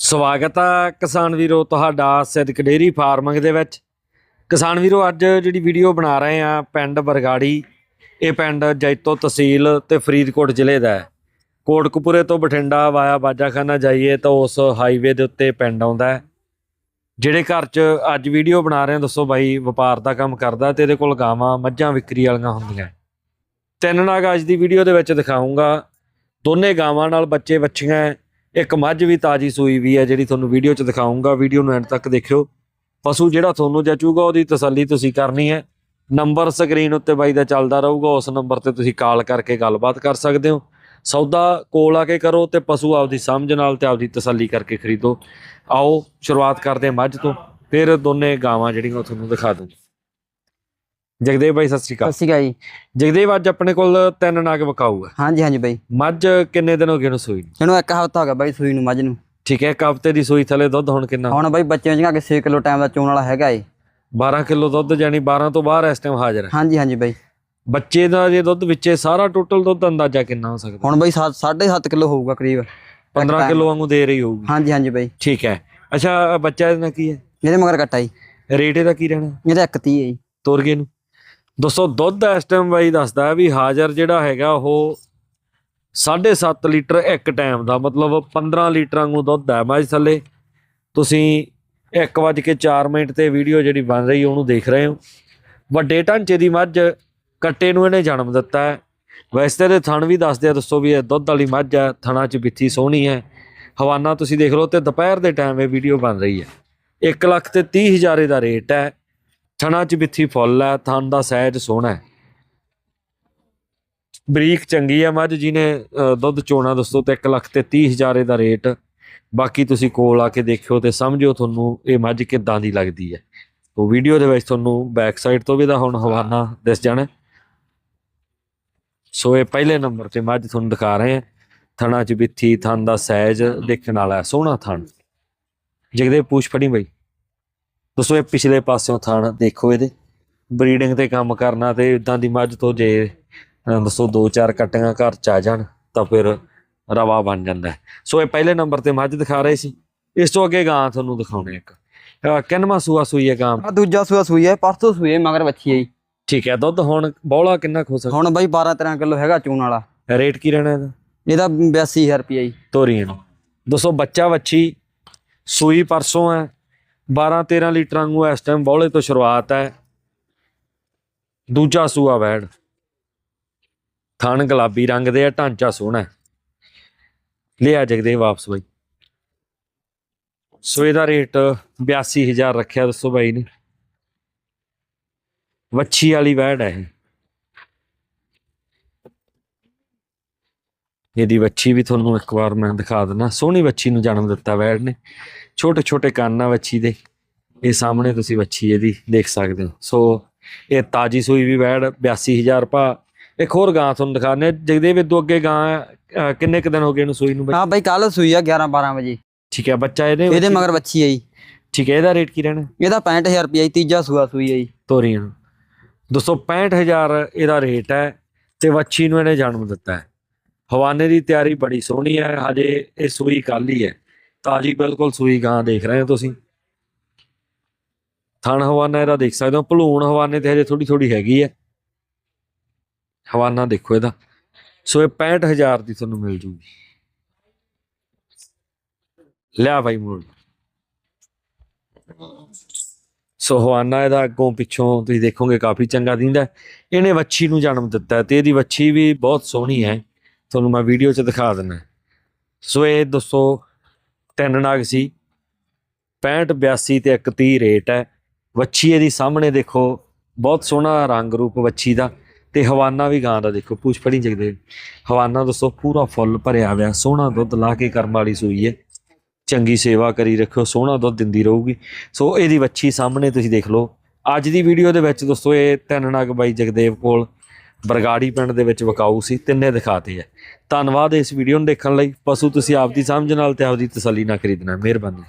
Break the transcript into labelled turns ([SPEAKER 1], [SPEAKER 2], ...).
[SPEAKER 1] ਸਵਾਗਤ ਆ ਕਿਸਾਨ ਵੀਰੋ, ਤੁਹਾਡਾ ਸਿੱਧਕ ਡੇਰੀ ਫਾਰਮਿੰਗ ਦੇ ਵਿੱਚ। ਕਿਸਾਨ ਵੀਰੋ, ਅੱਜ ਜਿਹੜੀ ਵੀਡੀਓ ਬਣਾ ਰਹੇ ਆ ਪਿੰਡ ਬਰਗਾੜੀ ਇਹ ਪਿੰਡ ਜੈਤੋ ਤਹਿਸੀਲ ਤੇ ਫਰੀਦਕੋਟ ਜ਼ਿਲ੍ਹੇ ਦਾ ਹੈ। ਕੋਟਕਪੂਰੇ ਤੋਂ ਬਠਿੰਡਾ ਵਾਇਆ ਬਾਜਾਖਾਨਾ ਜਾਈਏ ਤਾਂ ਉਸ ਹਾਈਵੇ ਦੇ ਉੱਤੇ ਪਿੰਡ ਆਉਂਦਾ ਜਿਹੜੇ ਘਰ 'ਚ ਅੱਜ ਵੀਡੀਓ ਬਣਾ ਰਹੇ ਆ, ਦੱਸੋ ਬਾਈ, ਵਪਾਰ ਦਾ ਕੰਮ ਕਰਦਾ ਤੇ ਇਹਦੇ ਕੋਲ ਗਾਵਾਂ, ਮੱਝਾਂ ਵਿਕਰੀ ਵਾਲੀਆਂ ਹੁੰਦੀਆਂ ਤਿੰਨ ਨਾਗ ਅੱਜ ਦੀ ਵੀਡੀਓ ਦੇ ਵਿੱਚ ਦਿਖਾਉਂਗਾ ਦੋਨੇ ਗਾਵਾਂ ਨਾਲ ਬੱਚੇ ਬੱਚੀਆਂ ਇੱਕ ਮੱਝ ਵੀ ਤਾਜੀ ਸੂਈ ਵੀ ਹੈ ਜਿਹੜੀ ਤੁਹਾਨੂੰ ਵੀਡੀਓ 'ਚ ਦਿਖਾਉਂਗਾ ਵੀਡੀਓ ਨੂੰ ਐਂਡ ਤੱਕ ਦੇਖਿਓ। ਪਸ਼ੂ ਜਿਹੜਾ ਤੁਹਾਨੂੰ ਜਚੂਗਾ, ਉਹਦੀ ਤਸੱਲੀ ਤੁਸੀਂ ਕਰਨੀ ਹੈ। ਨੰਬਰ ਸਕਰੀਨ ਉੱਤੇ ਬਾਈ ਦਾ ਚੱਲਦਾ ਰਹੂਗਾ, ਉਸ ਨੰਬਰ ਤੇ ਤੁਸੀਂ ਕਾਲ ਕਰਕੇ ਗੱਲਬਾਤ ਕਰ ਸਕਦੇ ਹੋ। ਸੌਦਾ ਕੋਲ ਆ ਕੇ ਕਰੋ ਤੇ ਪਸ਼ੂ ਆਪਦੀ ਸਮਝ ਨਾਲ ਤੇ ਆਪਦੀ ਤਸੱਲੀ ਕਰਕੇ ਖਰੀਦੋ। ਆਓ, ਸ਼ੁਰੂਆਤ ਕਰਦੇ ਮੱਝ ਤੋਂ, ਫਿਰ ਦੋਨੇ ਗਾਵਾਂ ਜਿਹੜੀਆਂ ਉਹ ਤੁਹਾਨੂੰ ਦਿਖਾ ਦੂੰ ਜਗਦੇਵ ਬਾਈ ਸਤਿ ਸ਼੍ਰੀ
[SPEAKER 2] ਸਤਿ
[SPEAKER 1] ਅਕਾਲ
[SPEAKER 2] ਸ਼੍ਰੀ ਅਕਾਲ ਜੀ।
[SPEAKER 1] ਜਗਦੇਵ ਅੱਜ ਆਪਣੇ ਕੋਲ ਤਿੰਨ ਨਗ ਵਿਕਾਊ ਹੈ
[SPEAKER 2] ਹਾਂਜੀ ਹਾਂਜੀ ਬਾਈ।
[SPEAKER 1] ਮੱਝ ਕਿੰਨੇ ਦਿਨ ਹੋ ਗਏ ਨੂੰ ਸੂਈ ਨੂੰ?
[SPEAKER 2] ਇਹਨੂੰ ਇੱਕ ਹਫ਼ਤਾ ਹੋ ਗਿਆ ਬਾਈ ਸੂਈ ਨੂੰ ਮੱਝ ਨੂੰ।
[SPEAKER 1] ਠੀਕ ਹੈ ਇੱਕ ਹਫ਼ਤੇ ਦੀ ਸੂਈ ਥਲੇ ਦੁੱਧ ਹੁਣ ਕਿੰਨਾ?
[SPEAKER 2] ਹੁਣ ਬਾਈ ਬੱਚਿਆਂ ਜਿਹਾ ਕਿ 6 ਕਿਲੋ ਟਾਈਮ ਦਾ ਚੋਣ ਵਾਲਾ ਹੈਗਾ ਏ।
[SPEAKER 1] 12 ਕਿਲੋ ਦੁੱਧ ਜਾਨੀ 12 ਤੋਂ ਬਾਹਰ ਇਸ ਟਾਈਮ ਹਾਜ਼ਰ ਹੈ।
[SPEAKER 2] ਹਾਂਜੀ ਹਾਂਜੀ ਬਾਈ।
[SPEAKER 1] ਬੱਚੇ ਦਾ ਜੇ ਦੁੱਧ ਵਿੱਚੇ ਸਾਰਾ ਟੋਟਲ ਦੁੱਧ ਅੰਦਾਜ਼ਾ ਕਿੰਨਾ ਹੋ ਸਕਦਾ?
[SPEAKER 2] ਹੁਣ ਬਾਈ 7.5 ਕਿਲੋ ਹੋਊਗਾ ਕਰੀਬ।
[SPEAKER 1] 15 ਕਿਲੋ ਵਾਂਗੂ ਦੇ ਰਹੀ ਹੋਊਗੀ।
[SPEAKER 2] ਹਾਂਜੀ ਹਾਂਜੀ ਬਾਈ।
[SPEAKER 1] ਠੀਕ ਹੈ। ਅੱਛਾ ਬੱਚਾ ਇਹਦਾ ਕੀ ਹੈ?
[SPEAKER 2] ਇਹਦੇ ਮਗਰ ਕੱਟਾ ਜੀ।
[SPEAKER 1] ਰੇਟ ਇਹਦਾ ਕੀ ਰਹਿਣਾ?
[SPEAKER 2] ਇਹਦਾ ਇੱਕ 30 ਹੈ ਜੀ।
[SPEAKER 1] ਤੋਰਗੇ ਨੂੰ ਦੋਸਤੋ ਦੁੱਧ ਇਸ ਟਾਈਮ ਬਾਈ ਦੱਸਦਾ ਵੀ ਹਾਜ਼ਰ ਜਿਹੜਾ ਹੈਗਾ ਉਹ 7.5 ਲੀਟਰ ਇੱਕ ਟਾਈਮ ਦਾ, ਮਤਲਬ 15 ਲੀਟਰਾਂ ਨੂੰ ਦੁੱਧ ਹੈ ਮੱਝ ਥੱਲੇ। ਤੁਸੀਂ 1:04 ਮਿੰਟ ਤੇ ਵੀਡੀਓ ਜਿਹੜੀ ਬਣ ਰਹੀ, ਉਹਨੂੰ ਦੇਖ ਰਹੇ ਹੋ। ਵੱਡੇ ਢਾਂਚੇ ਦੀ ਮੱਝ ਕੱਟੇ ਨੂੰ ਇਹਨੇ ਜਨਮ ਦਿੱਤਾ ਹੈ। ਵੈਸੇ ਤਾਂ ਇਹਦੇ ਥਣ ਵੀ ਦੱਸਦੇ ਆ, ਦੱਸੋ ਵੀ ਇਹ ਦੁੱਧ ਵਾਲੀ ਮੱਝ ਹੈ, ਥਣਾ 'ਚ ਬਿੱਥੀ ਸੋਹਣੀ ਹੈ। ਹਵਾਨਾ ਤੁਸੀਂ ਦੇਖ ਲਓ, ਤੇ ਦੁਪਹਿਰ ਦੇ ਟਾਈਮ ਇਹ ਵੀਡੀਓ ਬਣ ਰਹੀ ਹੈ। 1 ਲੱਖ ਤੇ 30 ਹਜ਼ਾਰੇ ਦਾ ਰੇਟ ਹੈ। ਥਣਾ 'ਚ ਬਿੱਥੀ ਫੁੱਲ ਹੈ ਥਣ ਦਾ ਸਹਿਜ ਸੋਹਣਾ ਹੈ ਬਰੀਕ ਚੰਗੀ ਹੈ ਮੱਝ ਜਿਹਨੇ ਦੁੱਧ ਚੋਣਾ ਦੋਸਤੋ ਤੇ 1 ਲੱਖ ਤੇ 30 ਹਜ਼ਾਰੇ ਦਾ ਰੇਟ। ਬਾਕੀ ਤੁਸੀਂ ਕੋਲ ਆ ਕੇ ਦੇਖਿਓ ਤੇ ਸਮਝਿਓ ਤੁਹਾਨੂੰ ਇਹ ਮੱਝ ਕਿੱਦਾਂ ਦੀ ਲੱਗਦੀ ਹੈ ਉਹ ਵੀਡੀਓ ਦੇ ਵਿੱਚ ਤੁਹਾਨੂੰ ਬੈਕ ਸਾਈਡ ਤੋਂ ਵੀ ਦਾ ਹੁਣ ਹਵਾਨਾ ਦਿਸ ਜਾਣਾ। ਸੋ ਇਹ ਪਹਿਲੇ ਨੰਬਰ ਤੇ ਮੱਝ ਤੁਹਾਨੂੰ ਦਿਖਾ ਰਹੇ ਹਾਂ। ਥਣਾ 'ਚ ਬਿੱਥੀ ਥਣ ਦਾ ਸਹਿਜ ਦੇਖਣ ਵਾਲਾ ਹੈ, ਸੋਹਣਾ ਥਣ। ਜਗਦੇ ਪੂਛ ਫੜੀ ਬਈ। ਦੋਸਤੋ ਇਹ ਪਿਛਲੇ ਪਾਸਿਓਂ ਥਣ ਦੇਖੋ ਇਹਦੇ। ਬਰੀਡਿੰਗ ਤੇ ਕੰਮ ਕਰਨਾ ਤੇ ਇਦਾਂ ਦੀ ਮੱਝ ਤੋਂ ਜੇ ਅਹ ਦੱਸੋ ਦੋ ਚਾਰ ਕਟੀਆਂ ਘਰ ਚ ਆ ਜਾਣ ਤਾਂ ਫਿਰ ਰਵਾ ਬਣ ਜਾਂਦਾ। ਸੋ ਇਹ ਪਹਿਲੇ ਨੰਬਰ ਤੇ ਮੱਝ ਦਿਖਾ ਰਹੇ ਸੀ। ਇਸ ਤੋਂ ਅੱਗੇ ਗਾਂ ਤੁਹਾਨੂੰ ਦਿਖਾਉਣੇ ਇੱਕ। ਕਿੰਨਵਾਂ ਸੂਆ ਸੂਈ ਹੈ ਗਾਂ?
[SPEAKER 2] ਆ ਦੂਜਾ ਸੂਆ ਸੂਈ ਹੈ ਪਰਸੋਂ ਸੂਈ ਹੈ ਮਗਰ ਬੱਚੀ ਹੈ ਜੀ।
[SPEAKER 1] ਠੀਕ ਹੈ ਦੁੱਧ ਹੁਣ ਬੌਲਾ ਕਿੰਨਾ ਸਕਦਾ?
[SPEAKER 2] ਹੁਣ ਬਾਈ 12 13 ਕਿਲੋ ਹੈਗਾ ਚੋਣ ਵਾਲਾ।
[SPEAKER 1] ਰੇਟ ਕੀ ਰਹਿਣਾ ਇਹਦਾ?
[SPEAKER 2] ਇਹਦਾ 82000 ਰੁਪਏ ਜੀ।
[SPEAKER 1] ਤੋਰੀਆਂ ਦੋਸਤੋ ਬੱਚਾ ਵੱਛੀ ਸੂਈ ਪਰਸੋਂ ਹੈ 12 13 ਲੀਟਰਾਂ ਨੂੰ ਇਸ ਟਾਈਮ ਬੌਲੇ ਤੋਂ ਸ਼ੁਰੂਆਤ ਹੈ। ਦੂਜਾ ਸੂਆ ਵੈੜ। ਥਣ ਗੁਲਾਬੀ ਰੰਗ ਦੇ ਆ, ਢਾਂਚਾ ਸੋਹਣਾ ਲਿਆ ਜਗਦੇ ਵਾਪਸ ਬਾਈ। ਸੋ ਇਹਦਾ ਰੇਟ 82000 ਰੱਖਿਆ, ਦੱਸੋ ਬਾਈ ਨੇ। ਵੱਛੀ ਵਾਲੀ ਵੈੜ ਹੈ ਇਹ। ਇਹਦੀ ਵੱਛੀ ਵੀ ਤੁਹਾਨੂੰ ਇੱਕ ਵਾਰ ਮੈਂ ਦਿਖਾ ਦਿੰਦਾ। ਸੋਹਣੀ ਵੱਛੀ ਨੂੰ ਜਨਮ ਦਿੱਤਾ ਵੈੜ ਨੇ। ਛੋਟੇ ਛੋਟੇ ਕੰਨ ਆ ਵੱਛੀ ਦੇ। ਇਹ ਸਾਹਮਣੇ ਤੁਸੀਂ ਵੱਛੀ ਇਹਦੀ ਦੇਖ ਸਕਦੇ ਹੋ। ਸੋ ਇਹ ਤਾਜੀ ਸੂਈ ਵੀ ਵੈੜ 82000 ਭਾ ਇੱਕ ਹੋਰ ਗਾਂ ਤੁਹਾਨੂੰ ਹਾਂ। ਜਗਦੇਵ ਇਦੋਂ ਅੱਗੇ ਗਾਂ ਕਿੰਨੇ ਕੁ ਦਿਨ ਹੋ ਗਏ ਇਹਨੂੰ ਸੂਈ ਨੂੰ?
[SPEAKER 2] ਹਾਂ ਬਾਈ ਕੱਲ ਸੂਈ ਆ 11 12 ਵਜੇ।
[SPEAKER 1] ਠੀਕ ਹੈ ਬੱਚਾ ਇਹਦੇ
[SPEAKER 2] ਇਹਦੇ ਮਗਰ ਬੱਚੀ ਜੀ।
[SPEAKER 1] ਠੀਕ ਹੈ ਇਹਦਾ ਰੇਟ ਕੀ ਰਹਿਣਾ?
[SPEAKER 2] ਇਹਦਾ 65000 ਰੁਪਏ ਤੀਜਾ ਸੂਆ ਸੂਈ ਜੀ।
[SPEAKER 1] ਤੋਰੀਆਂ। ਨੂੰ 265000 ਇਹਦਾ ਰੇਟ ਹੈ ਤੇ ਵੱਛੀ ਨੂੰ ਇਹਨੇ ਜਨਮ ਦਿੱਤਾ ਹੈ। ਹਵਾਨੇ ਦੀ ਤਿਆਰੀ ਬੜੀ ਸੋਹਣੀ ਹੈ। ਹਜੇ ਇਹ ਸੂਈ ਕੱਲ ਹੀ ਹੈ। ਤਾਜੀ ਬਿਲਕੁਲ ਸੂਈ ਗਾਂ ਦੇਖ ਰਹੇ ਹੋ ਤੁਸੀਂ। ਥਣ ਹਵਾਨਾ ਇਹਦਾ ਦੇਖ ਸਕਦੇ ਹੋ, ਭਲੂਣ ਹਵਾਨੇ ਤੇ ਹਜੇ ਥੋੜੀ ਥੋੜੀ ਹੈਗੀ ਹੈ। ਹਵਾਨਾ ਦੇਖੋ ਇਹਦਾ। ਸੋ ਇਹ 65000 ਦੀ ਤੁਹਾਨੂੰ ਮਿਲ ਜੂਗੀ। ਲਿਆ ਭਾਈ ਮੋੜ ਸੋ ਹਵਾਨਾ ਇਹਦਾ ਅੱਗੋਂ ਪਿੱਛੋਂ ਤੁਸੀਂ ਦੇਖੋਗੇ ਕਾਫੀ ਚੰਗਾ ਦਿੰਦਾ ਇਹਨੇ ਵੱਛੀ ਨੂੰ ਜਨਮ ਦਿੱਤਾ ਤੇ ਇਹਦੀ ਵੱਛੀ ਵੀ ਬਹੁਤ ਸੋਹਣੀ ਹੈ। ਤੁਹਾਨੂੰ ਮੈਂ ਵੀਡੀਓ 'ਚ ਦਿਖਾ ਦਿੰਦਾ। ਸੋ ਇਹ ਦੋਸਤੋ ਤਿੰਨ ਨਾਗ ਸੀ। 65 82 ਤੇ 130 ਰੇਟ ਹੈ। ਵੱਛੀ ਇਹਦੀ ਸਾਹਮਣੇ ਦੇਖੋ, ਬਹੁਤ ਸੋਹਣਾ ਰੰਗ ਰੂਪ ਵੱਛੀ ਦਾ ਤੇ ਹਵਾਨਾ ਵੀ ਗਾਂ ਦਾ ਦੇਖੋ, ਪੂਛ ਫੜੀ ਜਗਦੇ। ਹਵਾਨਾ ਦੋਸਤੋ ਪੂਰਾ ਫੁੱਲ ਭਰਿਆ ਹੋਇਆ, ਸੋਹਣਾ ਦੁੱਧ ਲਾ ਕੇ ਕਰਮ ਵਾਲੀ ਸੂਈ ਹੈ। ਚੰਗੀ ਸੇਵਾ ਕਰੀ ਰੱਖਿਓ, ਸੋਹਣਾ ਦੁੱਧ ਦਿੰਦੀ ਰਹੂਗੀ। ਸੋ ਇਹਦੀ ਵੱਛੀ ਸਾਹਮਣੇ ਤੁਸੀਂ ਦੇਖ ਲਓ। ਅੱਜ ਦੀ ਵੀਡੀਓ ਦੇ ਵਿੱਚ ਦੋਸਤੋ, ਇਹ ਤਿੰਨ ਨਗ ਬਾਈ ਜਗਦੇਵ ਕੋਲ ਬਰਗਾੜੀ ਪਿੰਡ ਦੇ ਵਿੱਚ ਵਿਕਾਊ ਸੀ, ਤਿੰਨੇ ਦਿਖਾਤੇ ਹੈ ਧੰਨਵਾਦ ਇਸ ਵੀਡੀਓ ਨੂੰ ਦੇਖਣ ਲਈ। ਪਸ਼ੂ ਤੁਸੀਂ ਆਪਦੀ ਸਮਝ ਨਾਲ ਤੇ ਆਪਦੀ ਤਸੱਲੀ ਨਾਲ ਖਰੀਦਣਾ। ਮਿਹਰਬਾਨੀ।